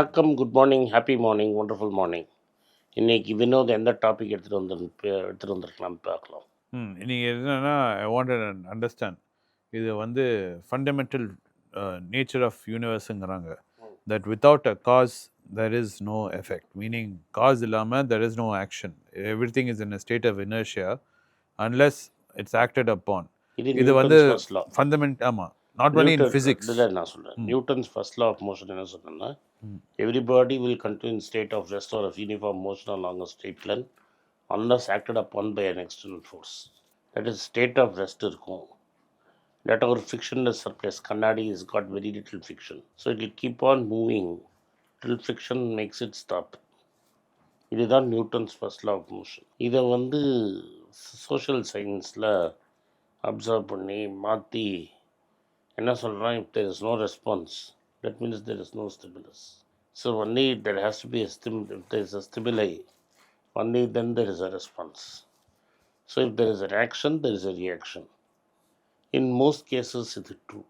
வணக்கம் good morning happy morning wonderful morning இன்னைக்கு வினோத் எந்த டாபிக் எடுத்துகிட்டு வந்து எடுத்துகிட்டு வந்திருக்கலாம் பார்க்கலாம். ம் நீங்கள் என்னன்னா ஐ வாண்ட் அண்டர்ஸ்டாண்ட் இது வந்து fundamental nature of யூனிவர்ஸுங்கிறாங்க that without a cause there is no effect meaning cause இல்லாமல் there is no action everything is in a state of inertia unless it's acted upon இது வந்து fundament ஆமாம் not only in physics இல்லை நான் சொல்கிறேன். Newton's first law of motion என்ன சொன்னேன்னா. Everybody will continue in state of rest or uniform motion along a straight line unless acted upon by an external force that is state of rest இருக்கும். That our frictionless surface கண்ணாடி is got very little friction. So it will keep on moving till friction makes it stop. இதுதான் Newton's first law of motion இதை வந்து social சயின்ஸில் observe பண்ணி மாற்றி என்ன சொல்கிறான் if there is no response that means there is no stimulus so only there has to be stimulus if there is a stimuli only then there is a response so if there is an action there is a reaction in most cases இது true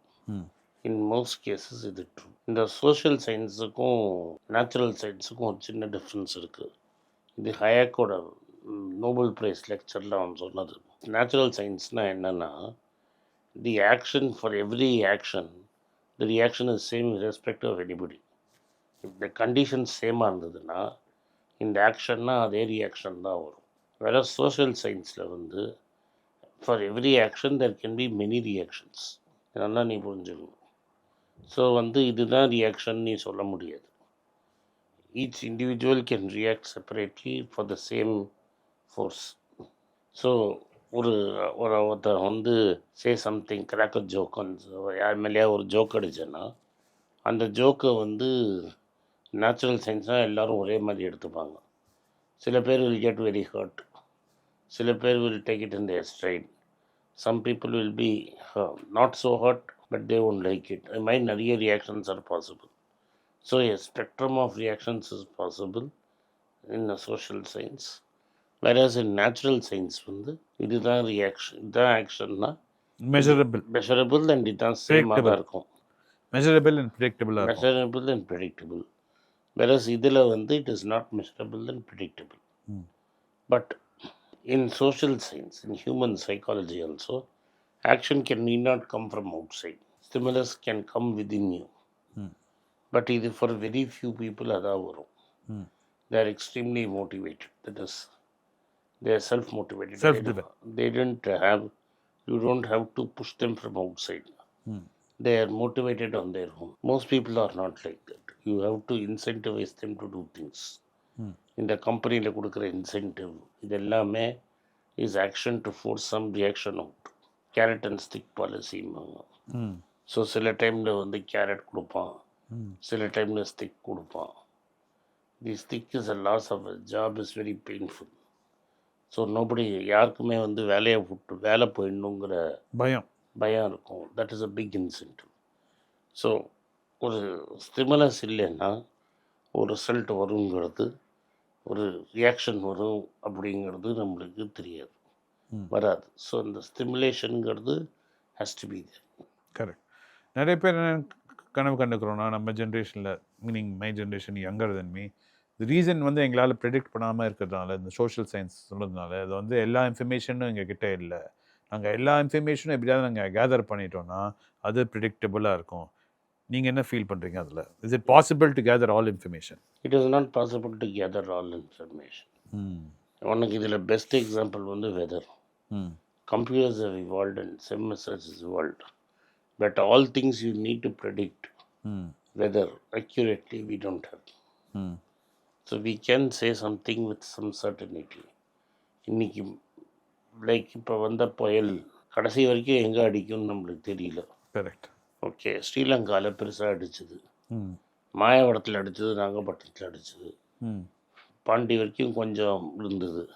in most cases இது true இந்த social சயின்ஸுக்கும் natural சயின்ஸுக்கும் ஒரு சின்ன difference இருக்குது இது ஹயாக்கோட Nobel prize லெக்சரில் அவன் சொன்னது. நேச்சுரல் சயின்ஸ்னால் என்னென்னா the action for every action the reaction is same respect of anybody இந்த கண்டிஷன் சேமாக இருந்ததுன்னா இந்த ஆக்ஷன்னா அதே ரியாக்ஷன் தான் வரும். வேற சோஷியல் சயின்ஸில் வந்து for every action there can be many reactions இதெல்லாம் நீ புரிஞ்சுக்கணும். ஸோ வந்து இதுதான் ரியாக்ஷன் நீ சொல்ல முடியாது. Each individual can react separately for the same force so ஒரு ஒரு ஒருத்தர் வந்து சே சம்திங் கிராக் அ ஜோக்குன்னு யார் மேலேயா ஒரு ஜோக் அடிச்சேன்னா அந்த ஜோக்கை வந்து நேச்சுரல் சயின்ஸாக எல்லோரும் ஒரே மாதிரி எடுத்துப்பாங்க சில பேர் வில் கெட் வெரி ஹர்ட் சில பேர் will take it in the straight some people will be not so hurt but they won't like it அது மாதிரி நிறைய reactions are possible so a spectrum of reactions is possible in a social science whereas in natural science வந்து இதுதான் reaction இதுதான் ஆக்ஷன்னா measurable measurable and இதுதான் சேமாக. தான் இருக்கும் மெஷரபிள் அண்ட் ப்ரிடிக்டபிளாக இருக்கும் மெஷரபிள் அண்ட் ப்ரெடிக்டபிள் whereas இதில் வந்து it is not measurable and predictable. But in social science, in human psychology also, action can need not come from outside. Stimulus can come within you. Hmm. But இது for very few people அதான் வரும் Hmm. are extremely motivated that is they are self motivated Self-driven. they didn't have you don't have to push them from outside Hmm. they are motivated on their own most people are not like that you have to incentivize them to do things Hmm. இந்த கம்பெனியில் கொடுக்குற incentive இது எல்லாமே is action to force some reaction out carrot and stick பாலிசிம்பாங்க so சில டைமில் வந்து carrot கொடுப்பான் சில டைமில் ஸ்டிக் கொடுப்பான் the stick is a loss of job is very painful so nobody யாருக்குமே வந்து வேலையை விட்டு வேலை போயிடணுங்கிற பயம். பயம் இருக்கும். That is a big incentive so ஒரு ஸ்டிமுலஸ் இல்லைன்னா ஒரு ரிசல்ட் வருங்கிறது ஒரு ரியாக்ஷன் வரும் அப்படிங்கிறது நம்மளுக்கு தெரியாது. வராது. ஸோ இந்த ஸ்டிமுலேஷனுங்கிறது ஹேஸ் டு பி கரெக்ட் நிறைய பேர் கனவு கண்டுக்கிறோன்னா நம்ம ஜென்ரேஷனில் meaning my generation younger than me reason வந்து எங்களால் ப்ரெடிக்ட் பண்ணாமல் இருக்கிறதுனால இந்த சோஷியல் சயின்ஸ் சொல்கிறதுனால அது வந்து எல்லா இன்ஃபர்மேஷனும் எங்கள் கிட்ட இல்லை. நாங்கள் எல்லா இன்ஃபர்மேஷனும் எப்படியாவது நாங்கள் கேதர் பண்ணிட்டோம்னா அது ப்ரிடிக்டபுளாக இருக்கும். நீங்கள் என்ன ஃபீல் பண்ணுறீங்க அதில்? Is it possible to gather all information it is not possible to gather all information hmm உனக்கு இதில் பெஸ்ட் எக்ஸாம்பிள் வந்து weather hmm computers have evolved and SIM has evolved. But all things you need to predict ம் weather accurately, we don't have. ம் So we can say something with some certainty. இன்னைக்கு like இப்போ வந்த புயல் கடைசி வரைக்கும் எங்கே அடிக்கும்னு நம்மளுக்கு தெரியல. கரெக்ட் ஓகே ஸ்ரீலங்காவில் பெருசாக அடிச்சது. மாயவரத்தில் அடிச்சது நாகப்பட்டினத்தில் அடிச்சது. ம். பாண்டி வரைக்கும் கொஞ்சம் இருந்தது.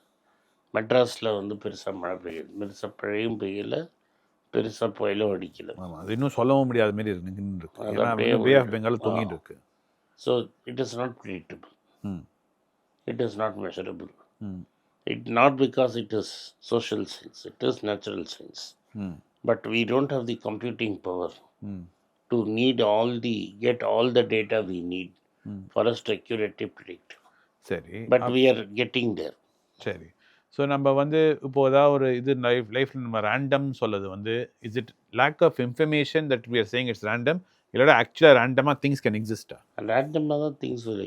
மெட்ராஸில் வந்து பெருசாக மழை பெய்யுது பெருசாக மழையும் பெய்யல பெருசாக புயலும் அடிக்கல. ஆமாம் அது இன்னும் சொல்லவும் முடியாத மாதிரி இருக்கு. பெங்கால் தொங்கிட்டு இருக்கு. So it is not predictable. ம் It is not measurable. ம் It not because it is social science. It is natural science. ம் But we don't have the computing power ம் to need all the get all the data we need ம். for us to accurately predict. சரி But we are getting there. சரி so நம்ம வந்து இப்போ ஏதாவது ஒரு இது லைஃப் லைஃப்ல நம்ம ரேண்டம் சொல்லுது வந்து is it lack of information that we are saying it's random இல்லைனா ஆக்சுவலாக ரேண்டமாக திங்ஸ் கேன் எக்ஸிஸ்டா And random other things will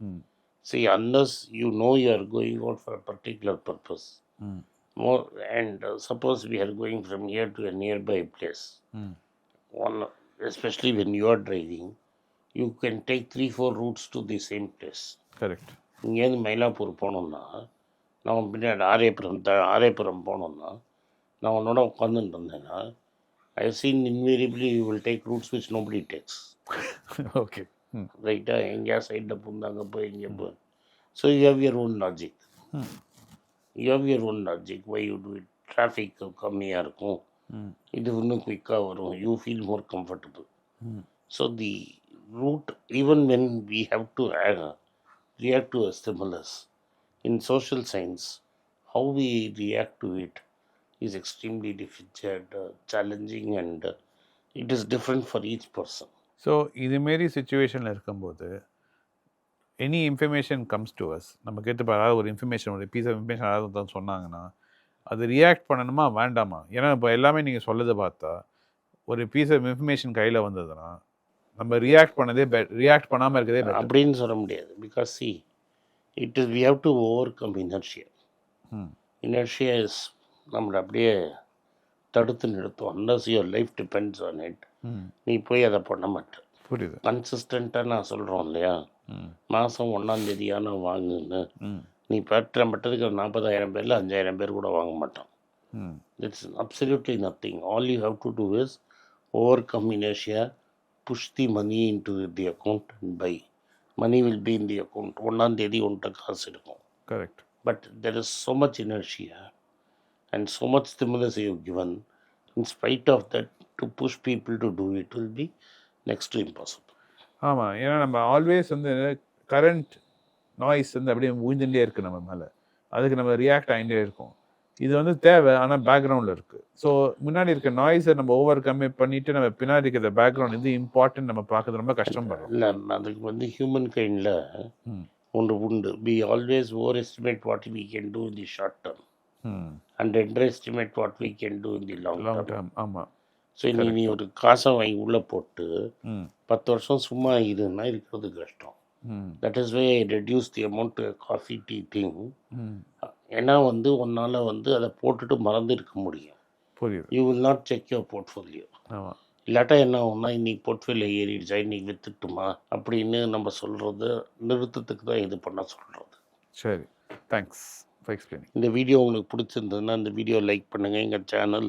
ம் See, unless you know you are going out for a particular purpose, ம் more and uh, suppose we are going from here to a nearby place, ம் one especially when you are driving, you can take three four routes to the same place. Correct இங்கேருந்து மயிலாப்பூர் போனோம்னா நம்ம பின்னாடி ஆரேபுரம் த ஆரேபுரம் போனோம்னா நான் உன்னோட உட்காந்துட்டு இருந்தேன்னா I seen invariably you will take routes which nobody takes okay ரைட்டாக எங்கேயா சைடில் புந்தாங்க போய் இங்கே போய் so you have your own logic you have your own logic why you do it traffic கம்மியாக இருக்கும் இது இன்னும் குயிக்காக வரும் you feel more comfortable hmm So the route, even when we have to uh, react to a stimulus in social science, how we react to it is extremely difficult, uh, challenging, and uh, it is so இதுமாரி சுச்சுவேஷனில் இருக்கும்போது any information comes to us நம்ம கேட்டு அதாவது ஒரு information ஒரு piece of information அதாவது ஒருத்தன் சொன்னாங்கன்னா அது ரியாக்ட் பண்ணணுமா வேண்டாமா? ஏன்னா இப்போ எல்லாமே நீங்கள் சொல்லதை பார்த்தா ஒரு பீஸ் ஆஃப் இன்ஃபர்மேஷன் கையில் வந்ததுன்னா நம்ம ரியாக்ட் பண்ணதே பெ ரியாக்ட் பண்ணாமல் இருக்கதே. அப்படின்னு சொல்ல முடியாது. Because see it is we have to overcome inertia inertia is நம்மளை அப்படியே தடுத்து நிறுத்தும். Unless your life depends on it நீ போய் அதை பண்ண மாட்டேன் புரியுது. கன்சிஸ்டண்ட்டாக நான் சொல்கிறோம் இல்லையா? மாதம் ஒன்றாந்தேதியான வாங்குன்னு. நீ பெற்ற மட்டத்துக்கு நாற்பதாயிரம் பேரில் அஞ்சாயிரம் பேர் கூட வாங்க மாட்டான் ம். It's absolutely nothing all you have to do is overcome inertia push the money into the account and by money will be in the account ஒன்றாந்தேதி உன்கிட்ட காசு இருக்கும். Correct but there is so much inertia and so much stimulus you've given. In spite of that to push people to do it will be next to impossible. ஆமாம் ஏன்னா நம்ம always வந்து current noise வந்து அப்படியே ஊழ்ந்துட்டே இருக்கு நம்ம மேலே. அதுக்கு நம்ம ரியாக்ட் ஆகிட்டே இருக்கோம். இது வந்து தேவை ஆனால் பேக்ரவுண்டில் இருக்குது ஸோ முன்னாடி இருக்க நாய்ஸை நம்ம ஓவர் கம்மி பண்ணிட்டு நம்ம பின்னாடி இருக்கிற பேக்ரவுண்ட் இது இம்பார்ட்டன்ட் நம்ம பார்க்கறது ரொம்ப கஷ்டப்படுறோம் இல்லை அதுக்கு வந்து ஹியூமன் கைண்டில் ஒன்று உண்டு. We always overestimate what we can do in the short term and underestimate what we can do in the long term ஆமாம் ஸோ நீ ஒரு காசை வாங்கி உள்ளே போட்டு பத்து வருஷம் சும்மா இருன்னா இருக்கிறது கஷ்டம். That is way reduce the amount coffee tea thing ஏன்னா வந்து உன்னால் வந்து அதை போட்டுட்டு மறந்து இருக்க முடியும். புரியுது. You will not check your portfolio இல்லாட்டா என்ன ஆகும்னா இன்னைக்கு போர்ட்ஃபோலியோ ஏறிடுச்சா இன்னைக்கு வித்துட்டுமா அப்படின்னு நம்ம சொல்கிறது நிறுத்தத்துக்கு தான் இது பண்ண சொல்கிறது சரி. தேங்க்ஸ் ஃபார் எக்ஸ்பிளைனிங் இந்த வீடியோ உங்களுக்கு பிடிச்சிருந்ததுன்னா இந்த வீடியோ லைக் பண்ணுங்கள் எங்கள் சேனல்